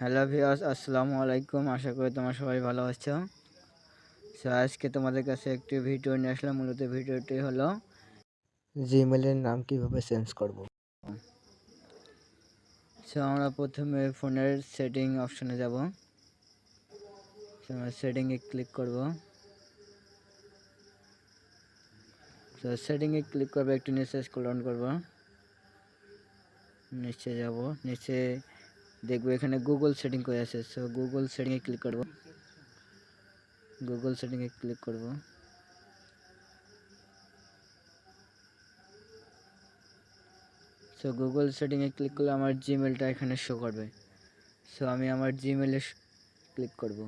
Hello ভিওস আসসালামু আলাইকুম। আশা করি তোমরা সবাই ভালো আছো। সো আজকে তোমাদের কাছে একটি ভিডিও নিয়ে আসলাম। মূলত ভিডিওটি হলো জিমেলের নাম কীভাবে চেঞ্জ করব? সো আমরা প্রথমে ফোনের সেটিং অপশনে যাব। আমরা সেটিংয়ে ক্লিক করব। সো সেটিংয়ে ক্লিক করব, একটু নিচে স্ক্রল ডাউন করব। নিচে যাব। নিচে দেখব, এখানে গুগল সেটিং করে আছে? সো গুগল সেটিংয়ে ক্লিক করব। গুগল সেটিংয়ে ক্লিক করব। সো গুগল সেটিংয়ে ক্লিক করলে আমার জিমেলটা এখানে শো করবে। সো আমি আমার জিমেলে ক্লিক করব।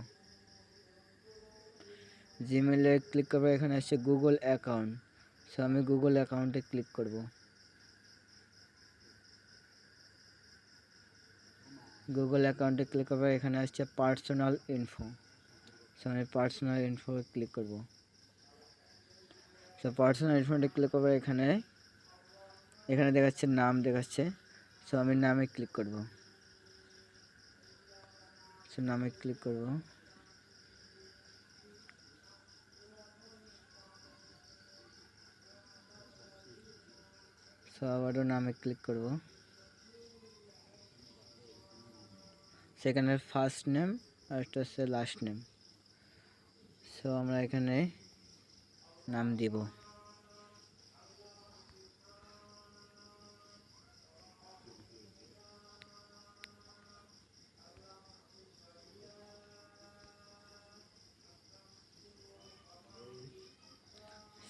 জিমেলে ক্লিক করব এখানে আসছে গুগল অ্যাকাউন্ট সো আমি গুগল অ্যাকাউন্টে ক্লিক করব। গুগল অ্যাকাউন্টে ক্লিক করব, এখানে আসছে পার্সোনাল ইনফো সো আমি পার্সোনাল ইনফো ক্লিক করব। সো পার্সোনাল ইনফোতে ক্লিক করব এখানে। এখানে দেখাচ্ছে নাম দেখাচ্ছে। সো আমি নামে ক্লিক করব। সো নামে ক্লিক করব। সো আবারও নামে ক্লিক করব। সেখানে ফার্স্ট নেম আর একটা হচ্ছে লাস্ট নেম সো আমরা এখানে নাম দিব।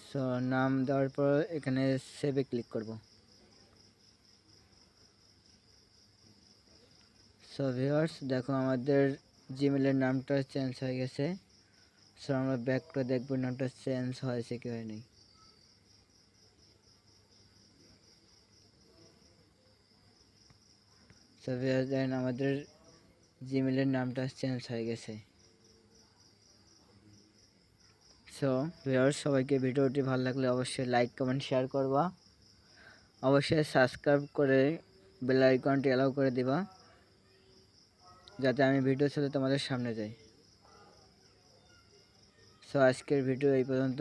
সো নাম দেওয়ার পর এখানে সেভে ক্লিক করব। সো ভিউয়ার্স দেখো আমাদের জিমেলের নামটা চেঞ্জ হয়ে গেছে। সো আমরা ব্যাক করে দেখব নামটা চেঞ্জ হয়েছে কি হয়নি। সো ভিউয়ার্স দেখেন আমাদের জিমেলের নামটা চেঞ্জ হয়ে গেছে। সো ভিউয়ার্স সবাইকে ভিডিওটি ভালো লাগলে অবশ্যই লাইক কমেন্ট শেয়ার করবা। অবশ্যই সাবস্ক্রাইব করে বেল আইকনটি অ্যালাউ করে দিবা। যাতে আমি ভিডিও সাথে তোমাদের সামনে যাই। সো আজকের ভিডিও এই পর্যন্ত।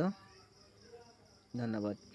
ধন্যবাদ।